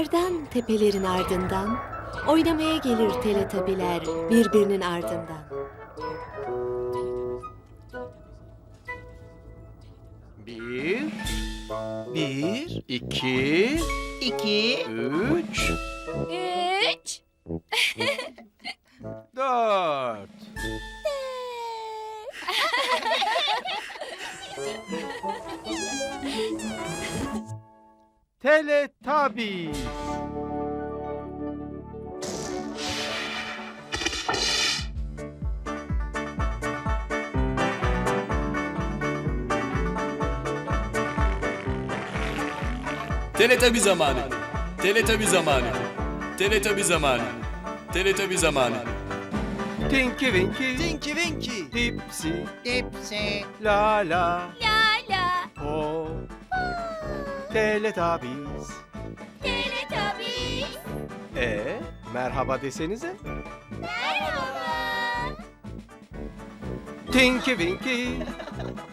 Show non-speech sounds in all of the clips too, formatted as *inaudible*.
Uzaklardan tepelerin ardından oynamaya gelir teletabiler birbirinin ardından. Bir, Bir, iki, iki, üç, Üç. Teletubbies. Teletabi zamanı. Teletabi zamanı. Teletabi zamanı. Teletabi zamanı. Tinky Winky, Tinky Winky, Dipsy, Dipsy, La La, Teletubbies. Teletubbies. E, merhaba desenize. Merhaba. Tinky Winky,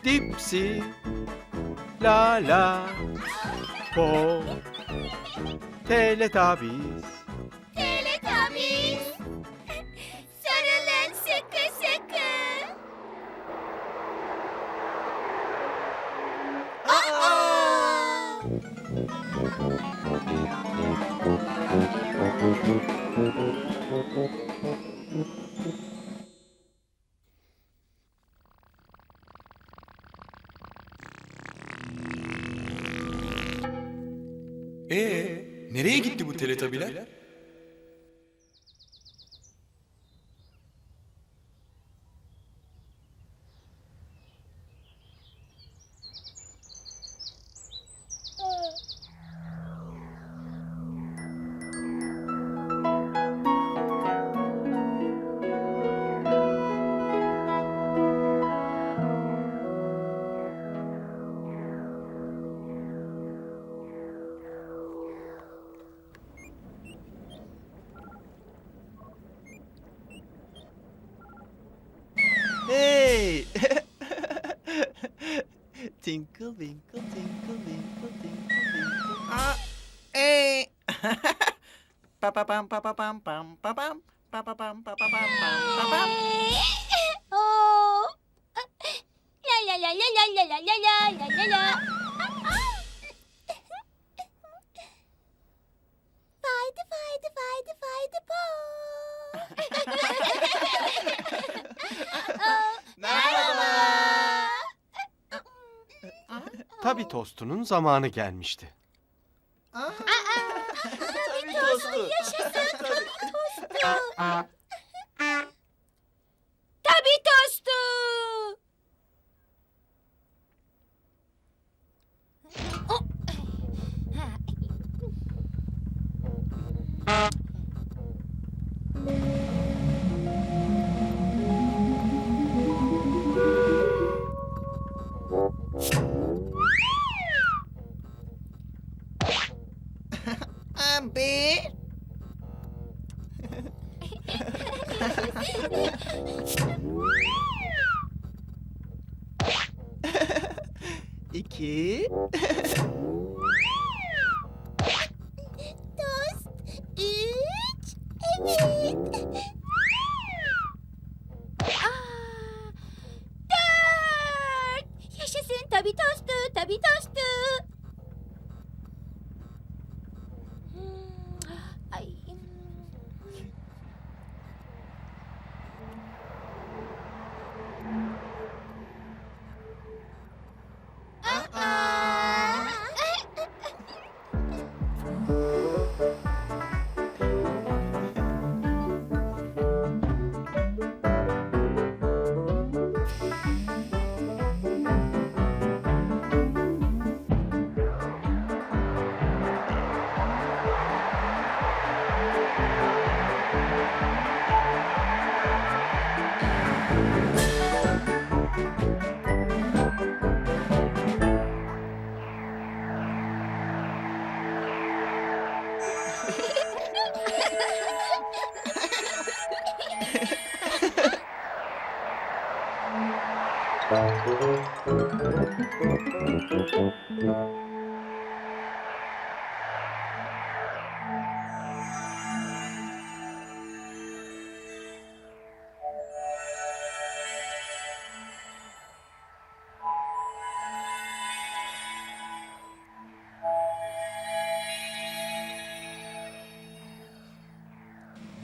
Dipsy, La La, Po. Teletubbies. Ee, nereye gitti bu teletabiler? Pa pa pam pa pa pam pam pa pam pa pa pam pa pa pam pam pa pam. Oh. La la la la la la la la la la la la. Faydı faydı faydı faydı po. Merhaba. Tabi tostunun zamanı gelmişti. Uh...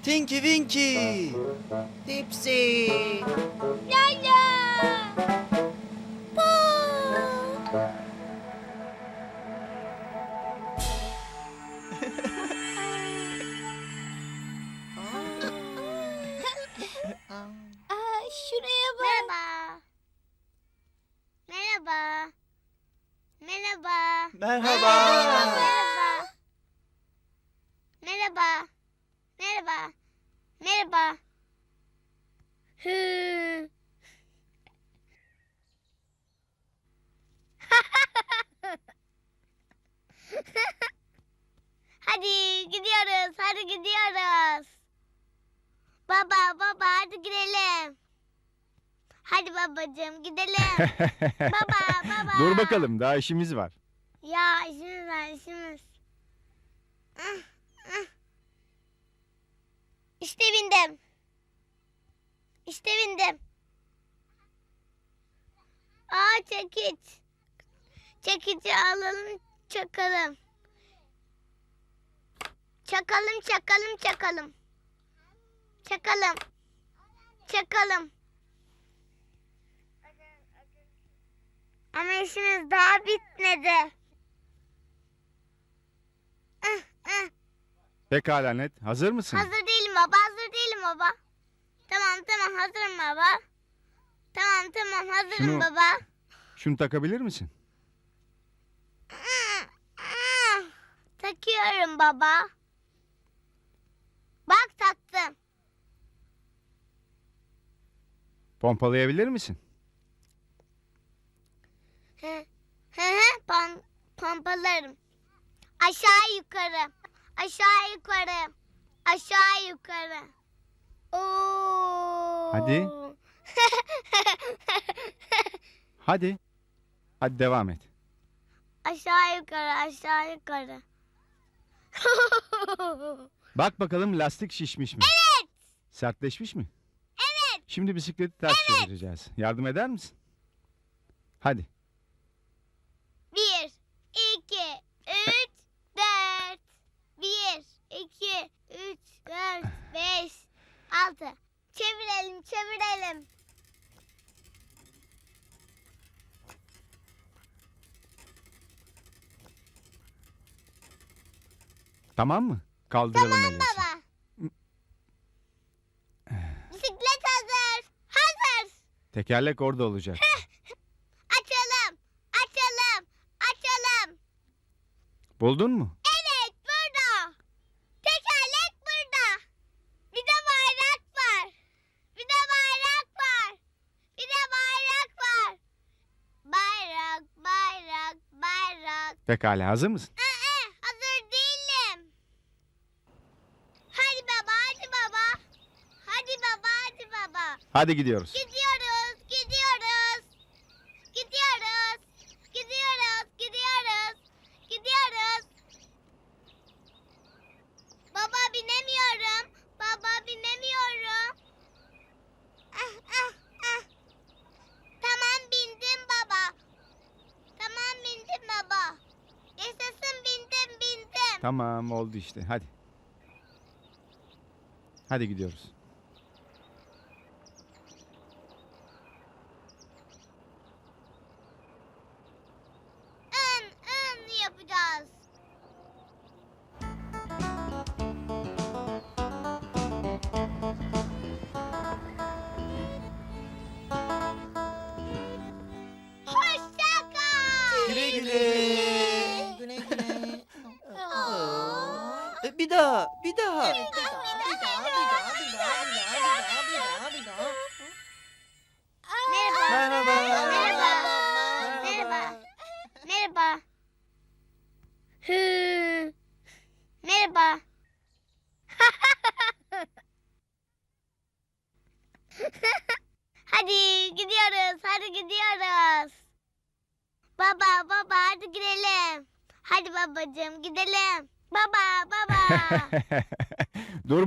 Tinky Winky. Dipsy. La. Baba baba. *laughs* Dur bakalım daha işimiz var. Ya işimiz var işimiz. Ah, ah. İşte bindim. İşte bindim. Aa çekiç. Çekici alalım çakalım. Çakalım çakalım çakalım. Çakalım. Çakalım. Ama işimiz daha bitmedi. Ah, ah. Pekala net. Hazır mısın? Hazır değilim baba, hazır değilim baba. Tamam tamam hazırım baba. Tamam tamam hazırım Şunu- baba. Şunu takabilir misin? Ah. Takıyorum baba. Bak taktım. Pompalayabilir misin? Aşağı yukarı. Aşağı yukarı. Oo. Hadi. *laughs* Hadi. Hadi devam et. aşağı yukarı, aşağı yukarı. *laughs* Bak bakalım lastik şişmiş mi? Evet. Sertleşmiş mi? Evet. Şimdi bisikleti ters çevireceğiz. Yardım eder misin? Hadi. Bir, iki, üç, dört. Bir, iki, üç, dört, beş, altı. Çevirelim, çevirelim. Tamam mı? Kaldıralım öyleyse. Baba. *sighs* Bisiklet hazır. Hazır. Tekerlek orada olacak. *laughs* Açalım. Açalım. Açalım. Buldun mu? Evet burada. Tekerlek burada. Bir de bayrak var. Bir de bayrak var. Bir de bayrak var. Bayrak, bayrak, bayrak. Pekala hazır mısın? Ee, hazır değilim. Hadi baba, hadi baba. Hadi baba, hadi baba. Hadi gidiyoruz. Gidiyoruz, gidiyoruz. Gidiyoruz. Gidiyoruz, gidiyoruz. Gidiyoruz. Baba binemiyorum. Baba binemiyorum. Ah, ah, ah. Tamam bindim baba. Tamam bindim baba. Yaşasın bindim bindim. Tamam oldu işte. Hadi. Hadi gidiyoruz. Daha, bir daha.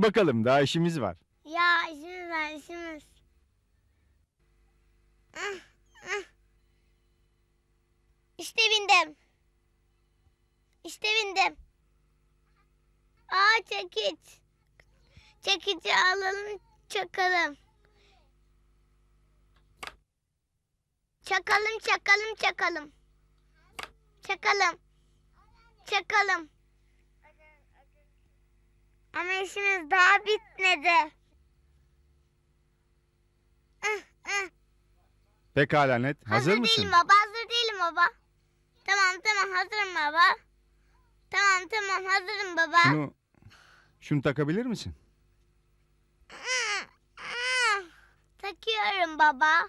Bakalım daha işimiz var. ya işimiz var işimiz. Ah, ah. İşte bindim. İşte bindim. Aa çekiç. Çekici alalım çakalım. Çakalım çakalım çakalım. Çakalım. Çakalım. Ama işimiz daha bitmedi. Ih, ih. Pekala net. Hazır, Hazır mısın? değilim baba, hazır değilim baba. Tamam tamam hazırım baba. Tamam tamam hazırım baba. Şunu şunu takabilir misin? Takıyorum baba.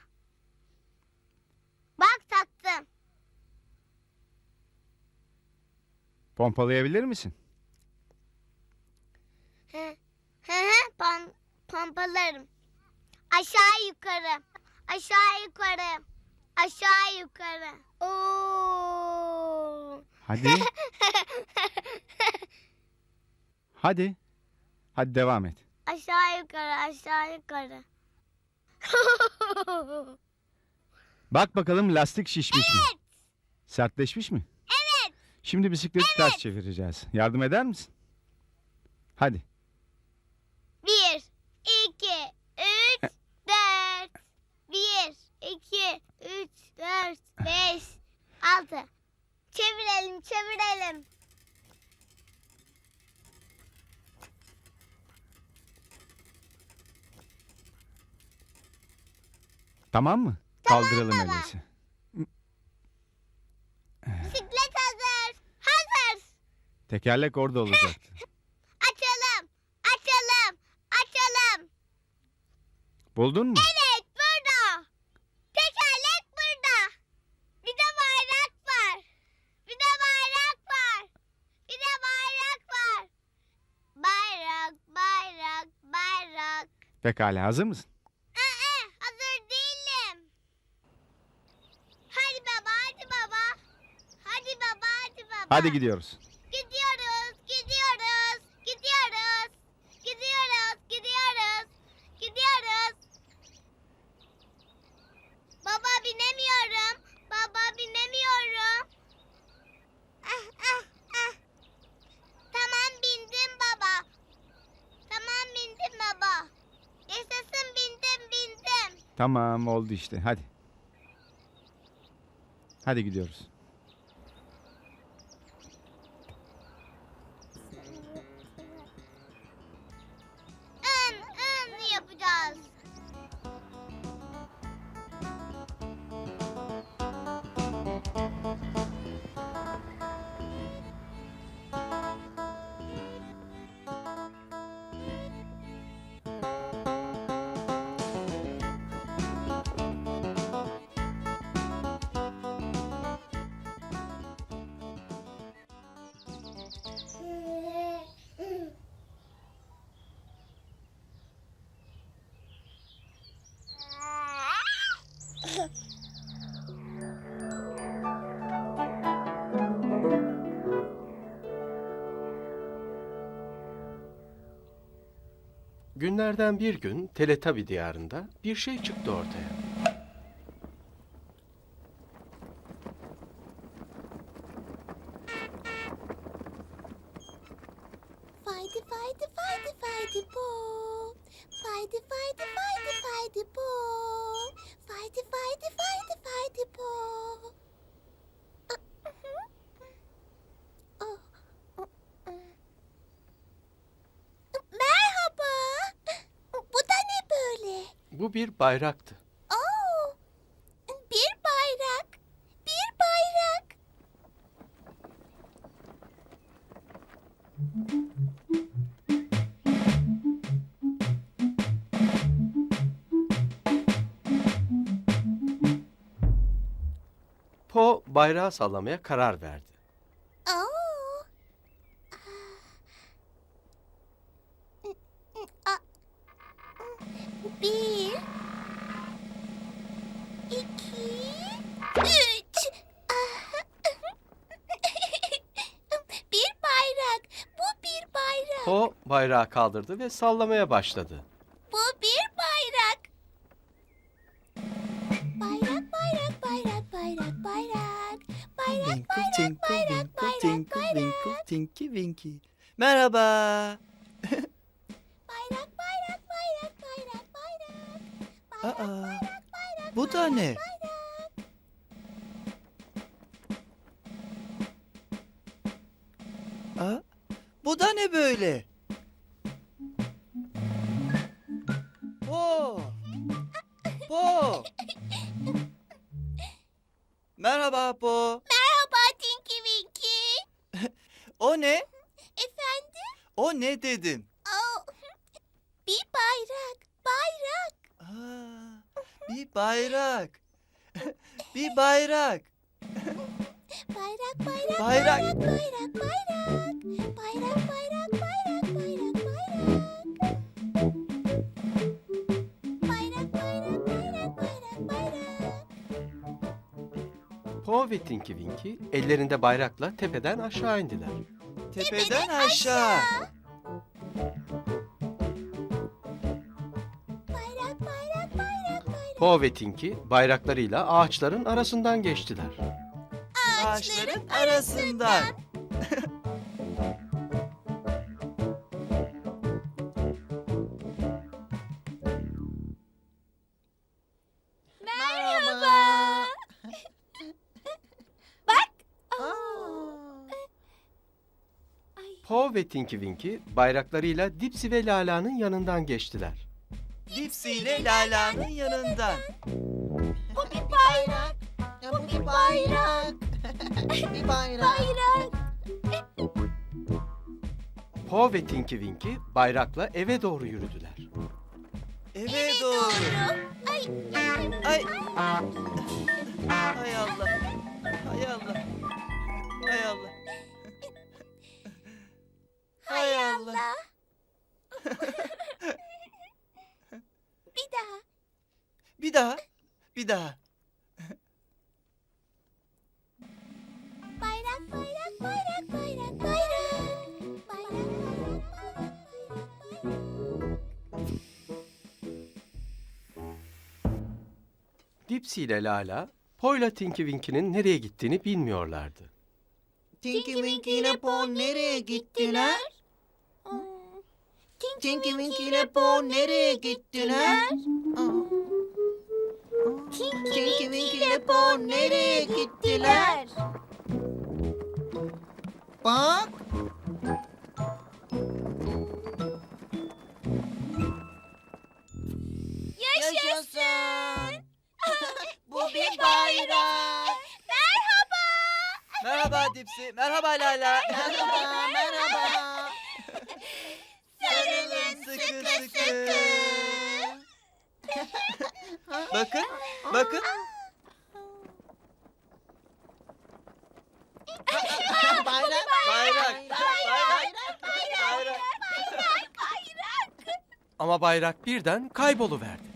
Bak taktım. Pompalayabilir misin? Hı hı, pom pompalarım. Aşağı yukarı. Aşağı yukarı. Aşağı yukarı. Oo. Hadi. *laughs* Hadi. Hadi devam et. aşağı yukarı, aşağı yukarı. *laughs* Bak bakalım lastik şişmiş mi? Sertleşmiş mi? evet. Şimdi bisikleti ters çevireceğiz. Yardım eder misin? Hadi. Bir, iki, üç, dört. Bir, iki, üç, dört, beş, altı. Çevirelim. Tamam mı? Kaldıralım öyleyse. Bisiklet hazır. Hazır. Tekerlek orada olacaktı. *laughs* Açalım, açalım, açalım. Buldun mu? Evet, burada. Tekerlek burada. Bir de bayrak var. Bir de bayrak var. Bir de bayrak var. Bayrak, bayrak, bayrak. Pekala hazır mısın? Ee, hazır değilim. Hadi baba, hadi baba. Hadi baba, hadi baba. Hadi gidiyoruz gidiyoruz, gidiyoruz. Gidiyoruz, gidiyoruz. Gidiyoruz. Baba binemiyorum. Baba binemiyorum. Ah, ah, ah. Tamam bindim baba. Tamam bindim baba. Yaşasın bindim bindim. Tamam oldu işte. Hadi. Hadi gidiyoruz. Günlerden bir gün Teletabi diyarında bir şey çıktı ortaya. Faydı faydı faydı faydı bu. Faydı faydı faydı faydı bu. Faydı faydı faydı faydı bu. Merhaba. Bu da ne böyle? Bu bir bayraktı. Oo, bir bayrak. Bir bayrak. Po bayrağı sallamaya karar verdi. Oo. Aa. Bir, iki, üç. bir bayrak. Bu bir bayrak. Po bayrağı kaldırdı ve sallamaya başladı. Bu bir bayrak. Bayrak, bayrak, bayrak, bayrak, bayrak. Bayrak, Winkle bayrak, tinkle bayrak, winkle bayrak, tinkle bayrak. winkle tinky winky. Merhaba. Bayrak, Aa, bu da ne? Aa, bu da ne böyle? Po ve Tinky Winky ellerinde bayrakla tepeden aşağı indiler. Tepeden aşağı. Bayrak, bayrak, bayrak, bayrak. Po ve Tinky bayraklarıyla ağaçların arasından geçtiler. Ağaçların arasından. Ve Tinky Winky bayraklarıyla Dipsy ve Lala'nın yanından geçtiler. Dipsy ile Lala'nın yanından. Bu bir bayrak. Bu bir bayrak. bir bayrak. Bayrak. Po ve Tinky Winky bayrakla eve doğru yürüdüler. Eve doğru. Ay. Ay. Hay Allah. Hay Allah. Hay Allah. Hay Allah. *laughs* Bir daha. Bir daha. Bir daha. Bayrak, bayrak, bayrak, bayrak, bayrak. Bayrak, bayrak, bayrak, bayrak, bayrak. Dipsy ile Lala, Po ile Tinky Winky'nin nereye gittiğini bilmiyorlardı. Tinky Winky ile Po nereye gittiler? Tinky Winky ile Po nereye gittiler? Tinky Winky ile Po nereye gittiler? Bak. Yaşasın. *laughs* Bu bir bayrak. Merhaba. Merhaba Dipsy. Merhaba Lala. Merhaba. Merhaba. Sarılın sıkı sıkı. *laughs* Bakın. Bakın. *laughs* Bayrak. Bayrak. Bayrak. Bayrak. Ama bayrak birden kayboluverdi.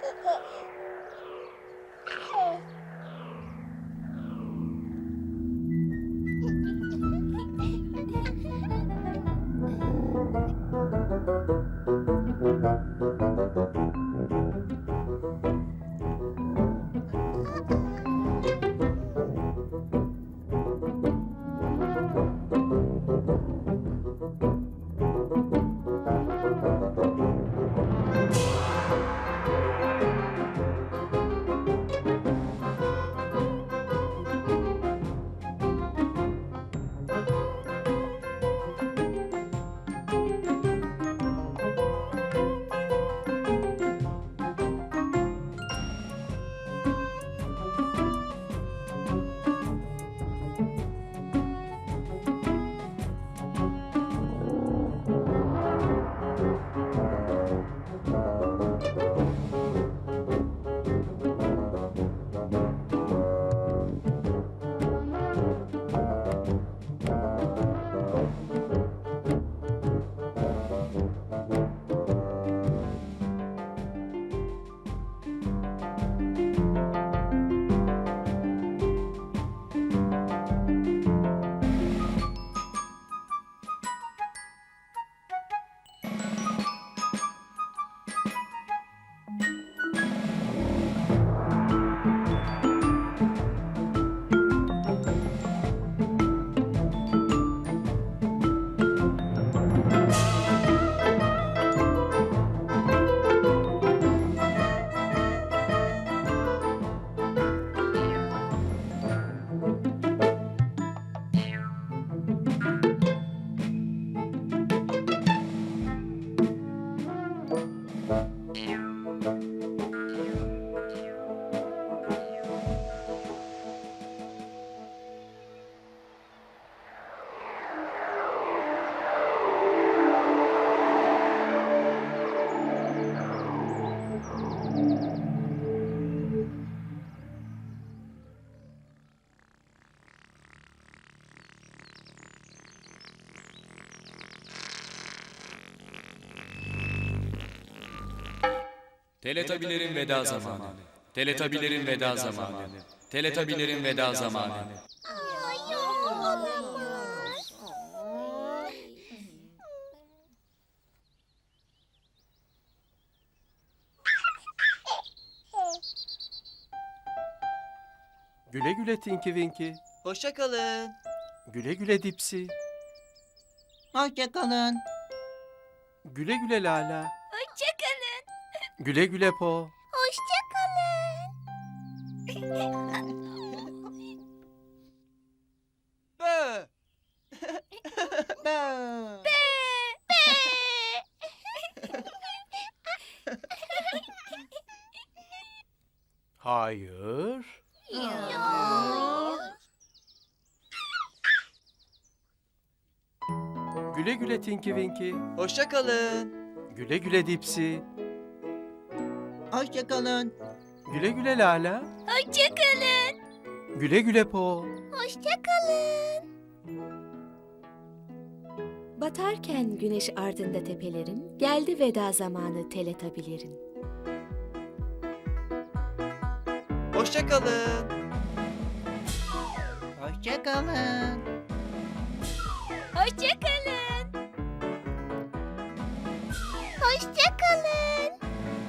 嘿嘿 Teletabilerin veda zamanı. Teletabilerin veda zamanı. Teletabilerin veda zamanı. Ay olamaz. Güle güle Tinky Winky. Hoşça kalın. Güle güle Dipsy. Hoşça kalın. Güle güle Lala. Güle güle Po. Hoşçakalın. Bö. Bö. *laughs* Hayır. Güle güle Tinky Winky. Hoşça kalın. Güle güle Dipsy. Hoşça kalın. Güle güle Lala. Hoşçakalın. Güle güle Po. Hoşçakalın. Batarken güneş ardında tepelerin, geldi veda zamanı teletabilerin. Hoşça kalın. Hoşça kalın. Hoşçakalın. Hoşçakalın. Hoşçakalın.